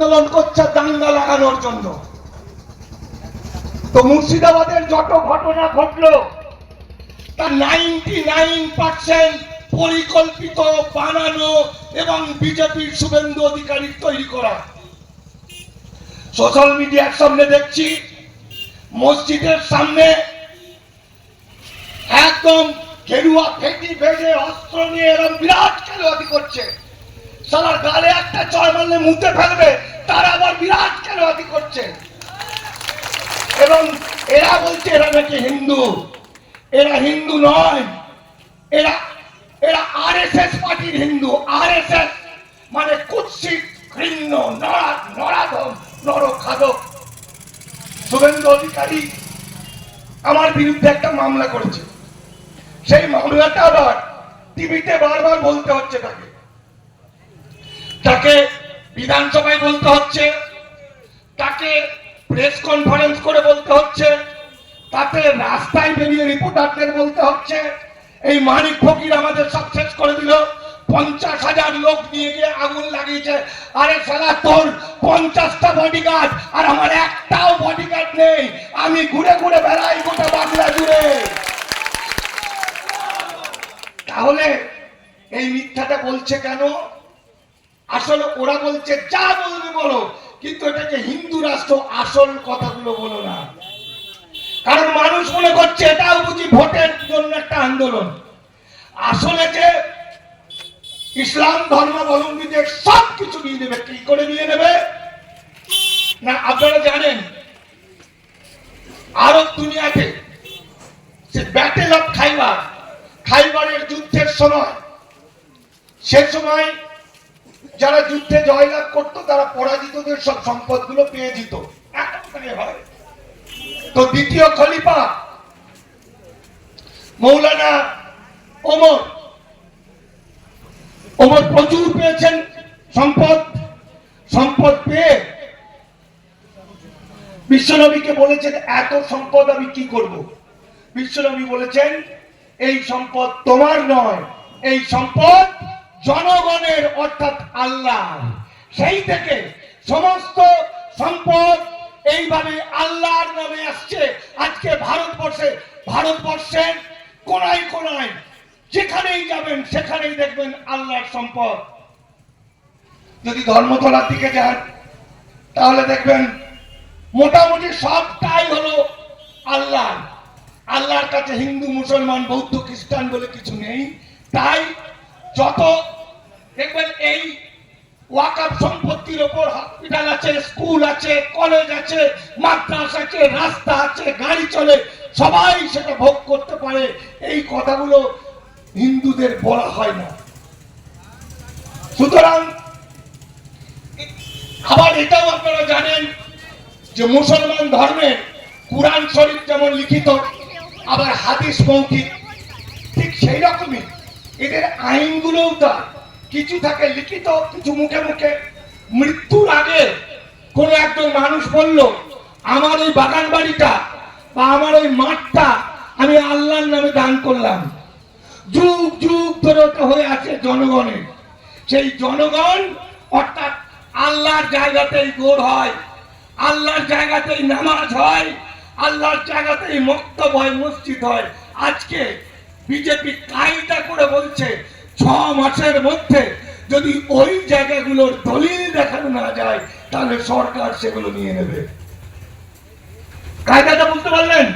আন্দোলন করছে দাঙ্গা লাগানোর জন্য। তো মুর্শিদাবাদের যত ঘটনা ঘটলো, তার নাইনটি নাইন পার্সেন্ট পরিকল্পিত, বানানো এবং বিজেপির শুভেন্দু অধিকারী তৈরি করা। সোশ্যাল মিডিয়ার সামনে দেখছি, মসজিদের সামনে একদম গেরুয়া ফেটি ভেজে অস্ত্র নিয়ে এরকম বিরাট খেলোয়াড়ি করছে। সালার গালে একটা চড় মারলে মুতে ফেলবে, তারা আবার বিরাট খেলোয়াড়ি করছে। এবং এরা বলছে, এরা নাকি হিন্দু। এরা হিন্দু নয়। এরা এরা আরএসএস পার্টির হিন্দু। আরএসএস মানে কুৎসিত ঘৃণ্য নরা নরাধম, নরখাদক। শুভেন্দু অধিকারী আমার বিরুদ্ধে একটা মামলা করেছে। সেই মামলাটা আবার টিভিতে বারবার বলতে হচ্ছে তাকে। তাকে বিধানসভায় বলতে হচ্ছে, তাকে প্রেস কনফারেন্স করে বলতে হচ্ছে, তাতে রাস্তায় বেরিয়ে রিপোর্টারদের বলতে হচ্ছে, এই মানিক ফকির আমাদের সব শেষ করে দিল, পঞ্চাশ হাজার লোক নিয়ে গিয়ে আগুন লাগিয়েছে। আরে সালা তোর পঞ্চাশটা বডিগার্ড আর আমার একটাও বডিগার্ড নেই, আমি ঘুরে ঘুরে বেড়াই গোটা বাংলা জুড়ে। তাহলে এই মিথ্যাটা বলছে কেন? আসলে, ওরা বলছে, যা বলবে বলো। কিন্তু এটাকে হিন্দু রাষ্ট্র আসল কথাগুলো বলো না। কারণ মানুষ মনে করছে, এটাও বুঝি ভোটের জন্য একটা আন্দোলন। আসলে যে ইসলাম ধর্মাবলম্বীদের সব কিছু নিয়ে নেবে, কি করে নিয়ে নেবে? না, আপনারা জানেন আরব দুনিয়াতে সে ব্যাটেল অফ খাইবার, খাইবারের যুদ্ধের সময়, সে সময় যারা যুদ্ধে জয়লাভ করতো, তারা পরাজিতদের সব সম্পদগুলো পেয়ে যেত। তো দ্বিতীয় খলিফা মৌলানা ওমর। ওমর প্রচুর পেয়েছেন সম্পদ। সম্পদ পেয়ে বিশ্বনবীকে বলেছেন, এত সম্পদ আমি কি করব? বিশ্বনবী বলেছেন, এই সম্পদ তোমার নয়, এই সম্পদ জনগণের, অর্থাৎ আল্লাহ। সেই থেকে সমস্ত সম্পদ এইভাবে আল্লাহর নামে আসছে। আজকে ভারতবর্ষে, ভারতবর্ষের কোনায় কোনায় যেখানেই যাবেন, সেখানেই দেখবেন আল্লাহর সম্পদ। যদি ধর্মতলার দিকে যান, তাহলে দেখবেন মোটামুটি সবটাই হলো আল্লাহ। আল্লাহর কাছে হিন্দু, মুসলমান, বৌদ্ধ, খ্রিস্টান বলে কিছু নেই। তাই যত দেখবেন এই ওয়াকাপ সম্পত্তির ওপর হসপিটাল আছে স্কুল আছে কলেজ আছে, মাদ্রাস আছে, রাস্তা আছে, গাড়ি চলে, সবাই সেটা ভোগ করতে পারে। এই কথাগুলো হিন্দুদের বলা হয় না। সুতরাং আবার এটাও আপনারা জানেন যে মুসলমান ধর্মে কোরআন শরীফ যেমন লিখিত, আবার হাদিস মৌখিক, ঠিক সেই রকমই। এদের আইনগুলোও তার কিছু থাকে লিখিত, কিছু মুখে মুখে। মৃত্যুর আগে কোন একজন মানুষ বলল, আমার ওই বাগান বাড়িটা বা আমার ওই মাঠটা আমি আল্লাহর নামে দান করলাম। যুগ যুগ ধরে হয়ে আছে জনগণের সেই জনগণ অর্থাৎ আল্লাহর জায়গাতেই গোর হয়, আল্লাহর জায়গাতেই নামাজ হয়, আল্লাহর জায়গাতেই মক্তব হয়, মসজিদ হয়। আজকে বিজেপি কায়দা করে বলছে ছ মাসের মধ্যে যদি ওই জায়গাগুলোর দলিল দেখানো না যায়, তাহলে সরকার সেগুলো নিয়ে নেবে। কায়দাটা বুঝতে পারলেন?